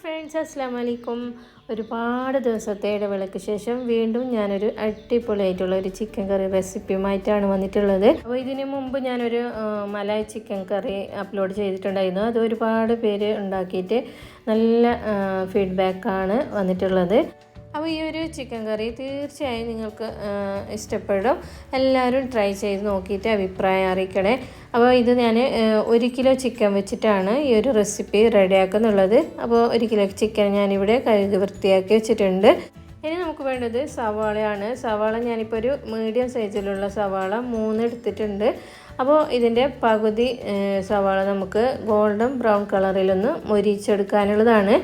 Friends അസ്സാം വലൈക്കും ഒരുപാട് ദിവസത്തെ ഇടവേളയ്ക്ക് ശേഷം വീണ്ടും ഞാനൊരു അടിപൊളിയായിട്ടുള്ള ഒരു ചിക്കൻ കറി റെസിപ്പിയുമായിട്ടാണ് വന്നിട്ടുള്ളത്. അപ്പോൾ ഇതിനു മുമ്പ് ഞാനൊരു മലായ് ചിക്കൻ കറി അപ്ലോഡ് ചെയ്തിട്ടുണ്ടായിരുന്നു. അത് ഒരുപാട് പേര് ഉണ്ടാക്കിയിട്ട് നല്ല ഫീഡ്ബാക്കാണ് വന്നിട്ടുള്ളത്. അപ്പോൾ ഈ ഒരു ചിക്കൻ കറി തീർച്ചയായും നിങ്ങൾക്ക് ഇഷ്ടപ്പെടും. എല്ലാവരും ട്രൈ ചെയ്ത് നോക്കിയിട്ട് അഭിപ്രായം അറിയിക്കണേ. അപ്പോൾ ഇത് ഞാൻ ഒരു കിലോ ചിക്കൻ വെച്ചിട്ടാണ് ഈ ഒരു റെസിപ്പി റെഡിയാക്കുന്നുള്ളത്. അപ്പോൾ ഒരു കിലോ ചിക്കൻ ഞാനിവിടെ കഴുകി വൃത്തിയാക്കി വെച്ചിട്ടുണ്ട്. ഇനി നമുക്ക് വേണ്ടത് സവാളയാണ്. സവാള ഞാനിപ്പോൾ ഒരു മീഡിയം സൈസിലുള്ള സവാള മൂന്ന് എടുത്തിട്ടുണ്ട് അപ്പോൾ ഇതിന്റെ പകുതി സവാള നമുക്ക് ഗോൾഡൻ ബ്രൗൺ കളറിലൊന്ന് മൊരിച്ചെടുക്കാനുള്ളതാണ്.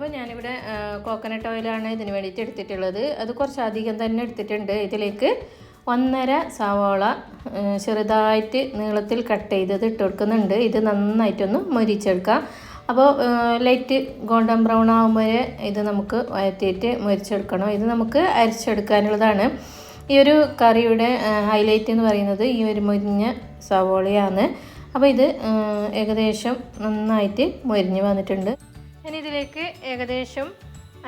അപ്പോൾ ഞാനിവിടെ കോക്കനട്ട് ഓയിലാണ് ഇതിന് വേണ്ടിയിട്ട് എടുത്തിട്ടുള്ളത്. അത് കുറച്ച് അധികം തന്നെ എടുത്തിട്ടുണ്ട് ഇതിലേക്ക്. ഒന്നര സവാള ചെറുതായിട്ട് നീളത്തിൽ കട്ട് ചെയ്തത് ഇട്ട് കൊടുക്കുന്നുണ്ട്. ഇത് നന്നായിട്ടൊന്ന് മൊരിച്ചെടുക്കാം. അപ്പോൾ ലൈറ്റ് ഗോൾഡൻ ബ്രൗൺ ആകുമ്പോൾ ഇത് നമുക്ക് വഴറ്റിയിട്ട് മൊരിച്ചെടുക്കണം. ഇത് നമുക്ക് അരച്ചെടുക്കാനുള്ളതാണ്. ഈ ഒരു കറിയുടെ ഹൈലൈറ്റ് എന്ന് പറയുന്നത് ഈ ഒരു മൊരിഞ്ഞ സവോളയാണ്. അപ്പോൾ ഇത് ഏകദേശം നന്നായിട്ട് മൊരിഞ്ഞ് വന്നിട്ടുണ്ട്. ഇനി ഇതിലേക്ക് ഏകദേശം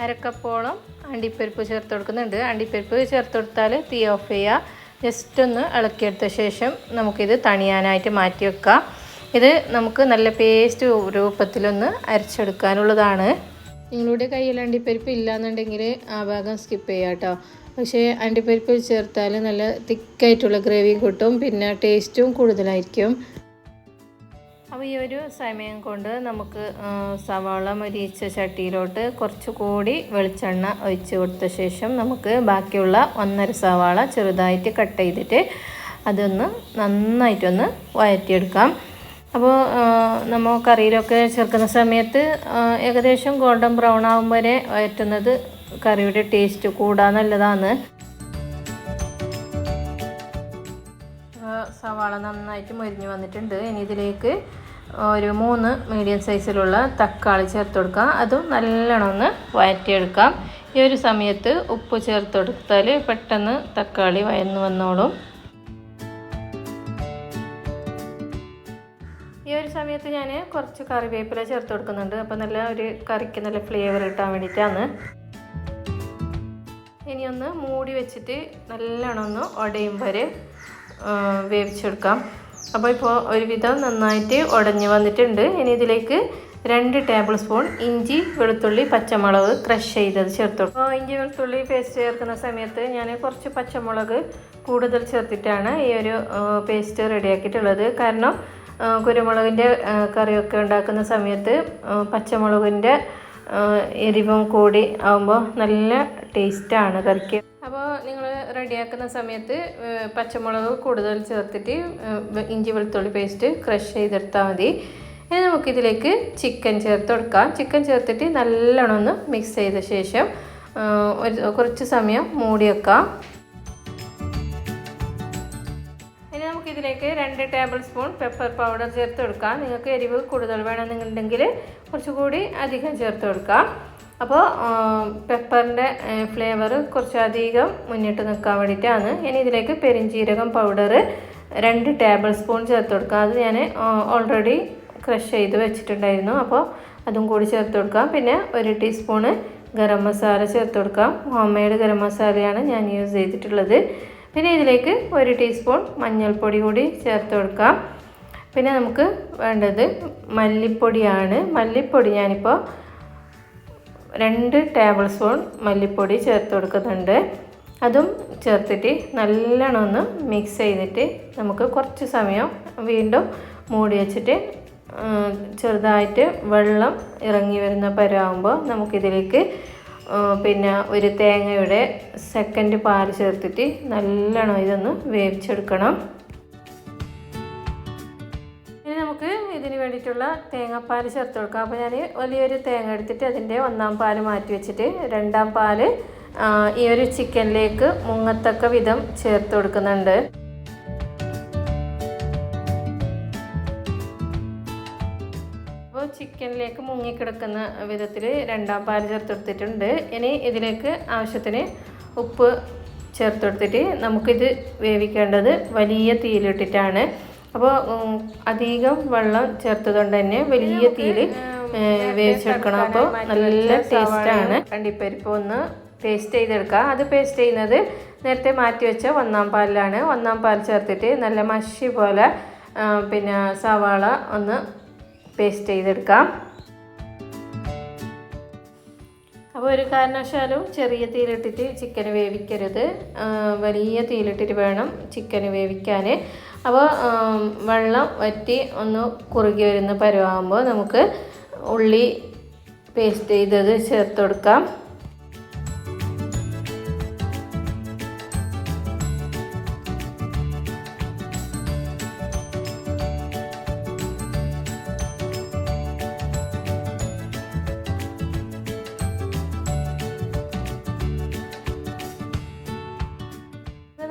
അരക്കപ്പോളം അണ്ടിപ്പരിപ്പ് ചേർത്ത് കൊടുക്കുന്നുണ്ട്. അണ്ടിപ്പരിപ്പ് ചേർത്ത് കൊടുത്താൽ തീ ഓഫ് ചെയ്യുക ജസ്റ്റ് ഒന്ന് ഇളക്കിയെടുത്ത ശേഷം നമുക്കിത് തണിയാനായിട്ട് മാറ്റി വെക്കാം. ഇത് നമുക്ക് നല്ല പേസ്റ്റ് രൂപത്തിലൊന്ന് അരച്ചെടുക്കാനുള്ളതാണ്. നിങ്ങളുടെ കയ്യിൽ അണ്ടിപ്പരിപ്പ് ഇല്ലാന്നുണ്ടെങ്കിൽ ആ ഭാഗം സ്കിപ്പ് ചെയ്യാം കേട്ടോ. പക്ഷേ അണ്ടിപ്പരിപ്പ് ചേർത്താൽ നല്ല തിക്കായിട്ടുള്ള ഗ്രേവിയും കിട്ടും. പിന്നെ ടേസ്റ്റും കൂടുതലായിരിക്കും. അപ്പോൾ ഈ ഒരു സമയം കൊണ്ട് നമുക്ക് സവാള മൊരിയിച്ച ചട്ടിയിലോട്ട് കുറച്ചുകൂടി വെളിച്ചെണ്ണ ഒഴിച്ച് കൊടുത്ത ശേഷം നമുക്ക് ബാക്കിയുള്ള ഒന്നര സവാള ചെറുതായിട്ട് കട്ട് ചെയ്തിട്ട് അതൊന്ന് നന്നായിട്ടൊന്ന് വഴറ്റിയെടുക്കാം. അപ്പോൾ നമ്മൾ കറിയിലൊക്കെ ചേർക്കുന്ന സമയത്ത് ഏകദേശം ഗോൾഡൻ ബ്രൗൺ ആകും വരെ വഴറ്റുന്നത് കറിയുടെ ടേസ്റ്റ് കൂടാൻ നല്ലതാണ്. സവാള നന്നായിട്ട് മൊരിഞ്ഞ് വന്നിട്ടുണ്ട്. ഇനി ഇതിലേക്ക് ഒരു മൂന്ന് മീഡിയം സൈസിലുള്ള തക്കാളി ചേർത്ത് കൊടുക്കാം. അതും നല്ലോണം ഒന്ന് വഴറ്റിയെടുക്കാം. ഈ ഒരു സമയത്ത് ഉപ്പ് ചേർത്ത് കൊടുത്താൽ പെട്ടെന്ന് തക്കാളി വയന്ന് വന്നോളും. ഈ ഒരു സമയത്ത് ഞാൻ കുറച്ച് കറിവേപ്പില ചേർത്ത് കൊടുക്കുന്നുണ്ട്. അപ്പോൾ നല്ല ഒരു കറിക്ക് നല്ല ഫ്ലേവർ കിട്ടാൻ വേണ്ടിയിട്ടാണ്. ഇനി ഒന്ന് മൂടി വെച്ചിട്ട് നല്ലോണം ഒന്ന് ഉടയും വരെ വേവിച്ചെടുക്കാം. അപ്പോൾ ഇപ്പോൾ ഒരുവിധം നന്നായിട്ട് ഉടഞ്ഞു വന്നിട്ടുണ്ട്. ഇനി ഇതിലേക്ക് രണ്ട് ടേബിൾ സ്പൂൺ ഇഞ്ചി വെളുത്തുള്ളി പച്ചമുളക് ക്രഷ് ചെയ്തത് ചേർത്തു അപ്പോൾ ഇഞ്ചി വെളുത്തുള്ളി പേസ്റ്റ് ചേർക്കുന്ന സമയത്ത് ഞാൻ കുറച്ച് പച്ചമുളക് കൂടുതൽ ചേർത്തിട്ടാണ് ഈ ഒരു പേസ്റ്റ് റെഡിയാക്കിയിട്ടുള്ളത് കാരണം കുരുമുളകിന്റെ കറിയൊക്കെ ഉണ്ടാക്കുന്ന സമയത്ത് പച്ചമുളകിന്റെ എരിവും കൂടി ആകുമ്പോൾ നല്ല ടേസ്റ്റാണ് കറിക്ക്. നിങ്ങൾ റെഡിയാക്കുന്ന സമയത്ത് പച്ചമുളക് കൂടുതൽ ചേർത്തിട്ട് ഇഞ്ചി വെളുത്തുള്ളി പേസ്റ്റ് ക്രഷ് ചെയ്തെടുത്താൽ മതി. ഇനി നമുക്കിതിലേക്ക് ചിക്കൻ ചേർത്ത് കൊടുക്കാം. ചിക്കൻ ചേർത്തിട്ട് നല്ലോണം ഒന്ന് മിക്സ് ചെയ്ത ശേഷം ഒരു കുറച്ച് സമയം മൂടി വെക്കാം. ഇനി നമുക്കിതിലേക്ക് രണ്ട് ടേബിൾ സ്പൂൺ പെപ്പർ പൗഡർ ചേർത്ത് കൊടുക്കാം. നിങ്ങൾക്ക് എരിവ് കൂടുതൽ വേണമെന്നുണ്ടെങ്കിൽ കുറച്ചുകൂടി അധികം ചേർത്ത് കൊടുക്കാം. അപ്പോൾ പെപ്പറിന്റെ ഫ്ലേവർ കുറച്ചധികം മുന്നിട്ട് നിൽക്കാൻ വേണ്ടിയിട്ടാണ്. ഇനി ഇതിലേക്ക് പെരിഞ്ജീരകം പൗഡർ രണ്ട് ടേബിൾ സ്പൂൺ ചേർത്ത് കൊടുക്കാം. അത് ഞാൻ ഓൾറെഡി ക്രഷ് ചെയ്ത് വെച്ചിട്ടുണ്ടായിരുന്നു. അപ്പോൾ അതും കൂടി ചേർത്ത് കൊടുക്കാം. പിന്നെ ഒരു ടീസ്പൂണ് ഗരം മസാല ചേർത്ത് കൊടുക്കാം. ഹോം മെയ്ഡ് ഗരം മസാലയാണ് ഞാൻ യൂസ് ചെയ്തിട്ടുള്ളത്. പിന്നെ ഇതിലേക്ക് ഒരു ടീസ്പൂൺ മഞ്ഞൾപ്പൊടി കൂടി ചേർത്ത് കൊടുക്കാം. പിന്നെ നമുക്ക് വേണ്ടത് മല്ലിപ്പൊടിയാണ്. മല്ലിപ്പൊടി ഞാനിപ്പോൾ രണ്ട് ടേബിൾ സ്പൂൺ മല്ലിപ്പൊടി ചേർത്ത് കൊടുക്കുന്നുണ്ട്. അതും ചേർത്തിട്ട് നല്ലോണം ഒന്ന് മിക്സ് ചെയ്തിട്ട് നമുക്ക് കുറച്ച് സമയം വീണ്ടും മൂടി വെച്ചിട്ട് ചെറുതായിട്ട് വെള്ളം ഇറങ്ങി വരുന്ന പരമാകുമ്പോൾ നമുക്കിതിലേക്ക് പിന്നെ ഒരു തേങ്ങയുടെ സെക്കൻഡ് പാൽ ചേർത്തിട്ട് നല്ലോണം ഇതൊന്ന് വേവിച്ചെടുക്കണം. വേണ്ടിയിട്ടുള്ള തേങ്ങാപ്പാൽ ചേർത്ത് കൊടുക്കാം. അപ്പോൾ ഞാൻ വലിയൊരു തേങ്ങ എടുത്തിട്ട് അതിന്റെ ഒന്നാം പാൽ മാറ്റി വെച്ചിട്ട് രണ്ടാം പാൽ ഈ ഒരു ചിക്കനിലേക്ക് മുങ്ങത്തക്ക വിധം ചേർത്ത് കൊടുക്കുന്നുണ്ട്. അപ്പോൾ ചിക്കനിലേക്ക് മുങ്ങിക്കിടക്കുന്ന വിധത്തിൽ രണ്ടാം പാൽ ചേർത്തെടുത്തിട്ടുണ്ട് ഇനി ഇതിലേക്ക് ആവശ്യത്തിന് ഉപ്പ് ചേർത്തെടുത്തിട്ട് നമുക്കിത് വേവിക്കേണ്ടത് വലിയ തീയിലിട്ടിട്ടാണ്. അപ്പോൾ അധികം വെള്ളം ചേർത്തതുകൊണ്ട് തന്നെ വലിയ തീയിൽ വേവിച്ചെടുക്കണം. അപ്പോൾ നല്ല ടേസ്റ്റാണ് കണ്ടിപ്പരിപ്പ് ഒന്ന് പേസ്റ്റ് ചെയ്തെടുക്കുക. അത് പേസ്റ്റ് ചെയ്യുന്നത് നേരത്തെ മാറ്റി വെച്ച ഒന്നാം പാലിലാണ്. ഒന്നാം പാൽ ചേർത്തിട്ട് നല്ല മഷി പോലെ പിന്നെ സവാള ഒന്ന് പേസ്റ്റ് ചെയ്തെടുക്കാം അപ്പോൾ ഒരു കാരണവശാലും ചെറിയ തീയിലിട്ടിട്ട് ചിക്കൻ വേവിക്കരുത്. വലിയ തീയിലിട്ടിട്ട് വേണം ചിക്കൻ വേവിക്കാൻ അപ്പോൾ വെള്ളം വറ്റി ഒന്ന് കുറുകി വരുന്ന പരുവാകുമ്പോൾ നമുക്ക് ഉള്ളി പേസ്റ്റ് ചെയ്തത് ചേർത്ത് കൊടുക്കാം.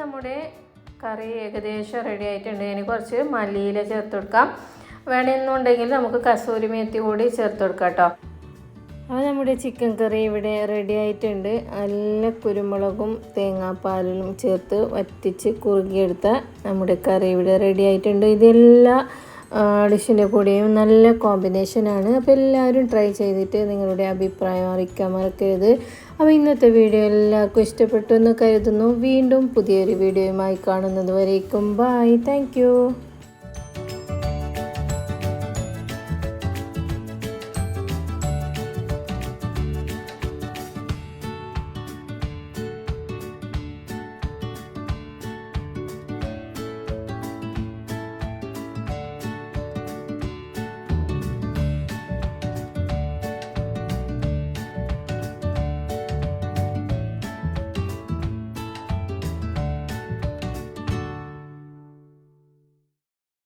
നമ്മുടെ കറി ഏകദേശം റെഡി ആയിട്ടുണ്ട്. ഇനി കുറച്ച് മല്ലിയില ചേർത്ത് കൊടുക്കാം. വേണമെന്നുണ്ടെങ്കിൽ നമുക്ക് കസൂരി മേത്തി കൂടി ചേർത്ത് കൊടുക്കാം കേട്ടോ. അപ്പോൾ നമ്മുടെ ചിക്കൻ കറി ഇവിടെ റെഡി ആയിട്ടുണ്ട്. നല്ല കുരുമുളകും തേങ്ങാപ്പാലും ചേർത്ത് വറ്റിച്ച് കുറുകിയെടുത്ത നമ്മുടെ കറി ഇവിടെ റെഡി ആയിട്ടുണ്ട്. ഇതെല്ലാ ഡിഷിന്റെ കൂടെയും നല്ല കോമ്പിനേഷനാണ് അപ്പോൾ എല്ലാവരും ട്രൈ ചെയ്തിട്ട് നിങ്ങളുടെ അഭിപ്രായം അറിയിക്കാൻ മറക്കരുത്. അപ്പോൾ ഇന്നത്തെ വീഡിയോ എല്ലാവർക്കും ഇഷ്ടപ്പെട്ടു എന്ന് കരുതുന്നു. വീണ്ടും പുതിയൊരു വീഡിയോയുമായി കാണുന്നത് വരേക്കും. Bye thank